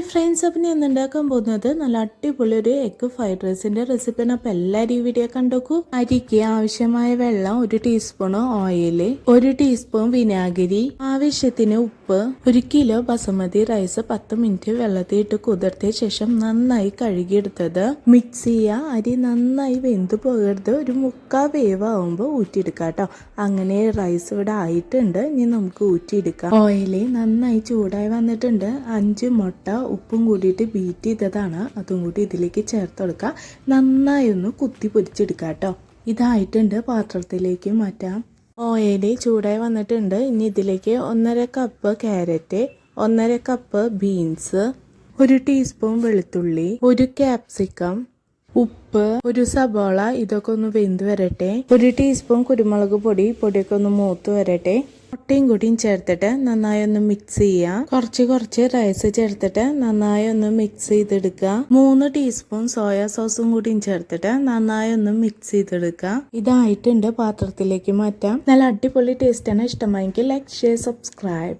Hi friends അപ്പം ഞാൻ ഉണ്ടാക്കാൻ പോകുന്നത്? നല്ല അടിപൊളി ഒരു എഗ് ഫ്രൈഡ് റൈസിന്റെ റെസിപ്പിയാണ് അപ്പം എല്ലാവരും ഈ വീഡിയോ കണ്ടോക്കൂ. അരിക്ക് ആവശ്യമായ വെള്ളം ഒരു ടീസ്പൂൺ ഓയിൽ ഒരു ടീസ്പൂൺ വിനാഗിരി ആവശ്യത്തിന് ഉപ്പ് ഒരു കിലോ ബസുമതി റൈസ് പത്ത് മിനിറ്റ് വെള്ളത്തിൽ ഇട്ട് കുതിർത്തിയ ശേഷം നന്നായി കഴുകിയെടുത്തത്. മിക്സ് ചെയ്യുക. അരി നന്നായി വെന്ത് പോകരുത്. ഒരു മുക്കാ വേവ് ആവുമ്പോൾ ഊറ്റിയെടുക്കാം കേട്ടോ. അങ്ങനെ റൈസ് ഇവിടെ ആയിട്ടുണ്ട്. ഇനി നമുക്ക് ഊറ്റിയെടുക്കാം. ഓയിൽ നന്നായി ചൂടായി വന്നിട്ടുണ്ട്. അഞ്ച് മുട്ട ഉപ്പും കൂടിയിട്ട് ബീറ്റ് ചെയ്തതാണ്. അതും കൂടി ഇതിലേക്ക് ചേർത്ത് കൊടുക്കുക നന്നായി ഒന്ന് കുത്തി പൊരിച്ചെടുക്കുക കേട്ടോ. ഇതായിട്ടുണ്ട് പാത്രത്തിലേക്ക് മാറ്റാം. ഓയിൽ ചൂടായി വന്നിട്ടുണ്ട്. ഇനി ഇതിലേക്ക് ഒന്നര കപ്പ് ക്യാരറ്റ് ഒന്നര കപ്പ് ബീൻസ് ഒരു ടീസ്പൂൺ വെളുത്തുള്ളി ഒരു ക്യാപ്സിക്കം ഉപ്പ് ഒരു സബോള ഇതൊക്കെ ഒന്ന് വെന്ത് വരട്ടെ. ഒരു ടീസ്പൂൺ കുരുമുളക് പൊടി പൊടിയൊക്കെ ഒന്ന് മൂത്ത് വരട്ടെ. മുട്ടയും കൂടിയും ചേർത്തിട്ട് നന്നായി ഒന്ന് മിക്സ് ചെയ്യുക കുറച്ച് കുറച്ച് റൈസ് ചേർത്തിട്ട് നന്നായി ഒന്ന് മിക്സ് ചെയ്തെടുക്കുക. മൂന്ന് ടീസ്പൂൺ സോയാ സോസും കൂടിയും ചേർത്തിട്ട് നന്നായി ഒന്ന് മിക്സ് ചെയ്തെടുക്കുക. ഇതായിട്ടുണ്ട് പാത്രത്തിലേക്ക് മാറ്റാം. നല്ല അടിപൊളി ടേസ്റ്റാണ് ഇഷ്ടമായെങ്കിൽ ലൈക്ക് ഷെയർ സബ്സ്ക്രൈബ്